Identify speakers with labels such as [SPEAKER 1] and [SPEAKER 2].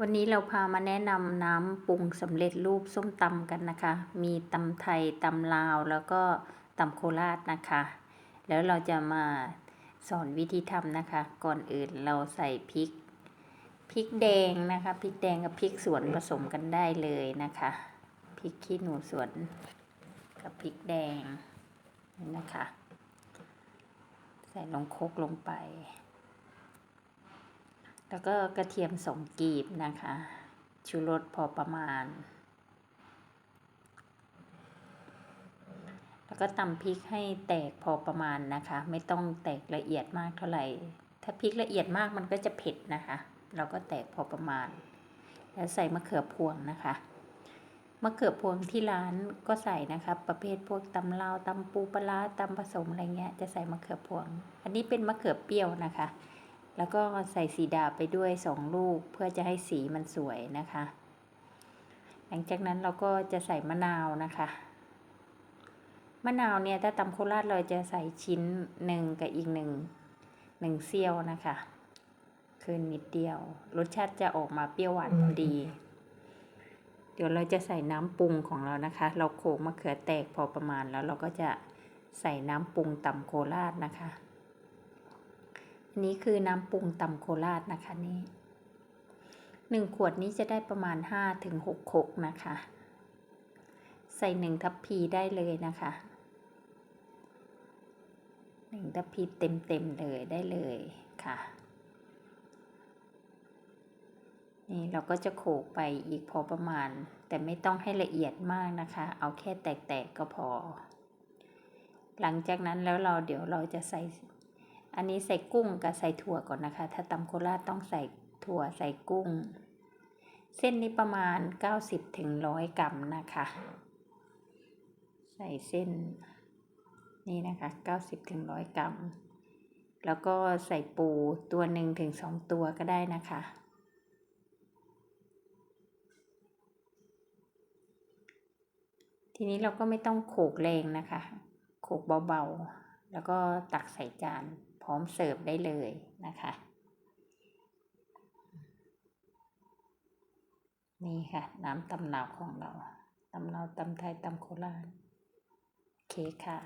[SPEAKER 1] วันนี้เราพามาแนะนำน้ำปรุงสำเร็จรูปส้มตำกันนะคะ มีตำไทยตำลาวแล้วก็ตำโคราชนะคะ แล้วเราจะมาสอนวิธีทำนะคะ ก่อนอื่นเราใส่พริกพริกแดงนะคะพริกแดงกับพริกสวนผสมกันได้เลยนะคะพริกขี้หนูสวนกับพริกแดงนี่นะคะ ใส่ลงโคกลงไป แล้วก็กระเทียมสองกีบนะคะ ชูรสพอประมาณ แล้วก็ตำพริกให้แตกพอประมาณนะคะ ไม่ต้องแตกละเอียดมากเท่าไหร่ ถ้าพริกละเอียดมากมันก็จะเผ็ดนะคะ เราก็แตกพอประมาณ แล้วใส่มะเขือพวงนะคะมะเขือพวงที่ร้านก็ใส่นะคะประเภทพวกตำลาวตำปูปลาตำผสมอะไรเงี้ยจะใส่มะเขือพวง อันนี้เป็นมะเขือเปรี้ยวนะคะ แล้วก็ใส่สีดาไปด้วยสองลูกเพื่อจะให้สีมันสวยนะคะ หลังจากนั้นเราก็จะใส่มะนาวนะคะ มะนาวเนี่ยถ้าตำโคราชเราจะใส่ชิ้นหนึ่งกับอีกหนึ่งหนึ่งเซี่ยวนะคะคือนิดเดียว รสชาติจะออกมาเปรี้ยวหวานพอดี เดี๋ยวเราจะใส่น้ำปรุงของเรานะคะ เราโขลกมะเขือแตกพอประมาณแล้วเราก็จะใส่น้ำปรุงตำโคราชนะคะ นี้คือน้ำปรุงตำโคราชนะคะนี่หนึ่งขวดนี้จะได้ประมาณห้าถึงหกคกนะคะ ใส่หนึ่งทัพพีได้เลยนะคะหนึ่งทัพพีเต็มเต็มเลยได้เลยค่ะ นี่เราก็จะโขกไปอีกพอประมาณ แต่ไม่ต้องให้ละเอียดมากนะคะ เอาแค่แตกๆก็พอ หลังจากนั้นแล้วเราเดี๋ยวเราจะใส่ อันนี้ใส่กุ้งกับใส่ถั่วก่อนนะคะ ถ้าตำโคราชต้องใส่ถั่วใส่กุ้ง เส้นนี้ประมาณ 90ถึง100 กรัมนะคะ ใส่เส้นนี่นะคะ 90ถึง100 กรัม แล้วก็ใส่ปูตัวหนึ่งถึงสองตัวก็ได้นะคะทีนี้เราก็ไม่ต้องโขกแรงนะคะ โขกเบาๆ แล้วก็ตักใส่จาน พร้อมเสิร์ฟได้เลยนะคะ นี่ค่ะ น้ำตำลาวของเราตำลาวตำไทยตำโคราช โอเคค่ะ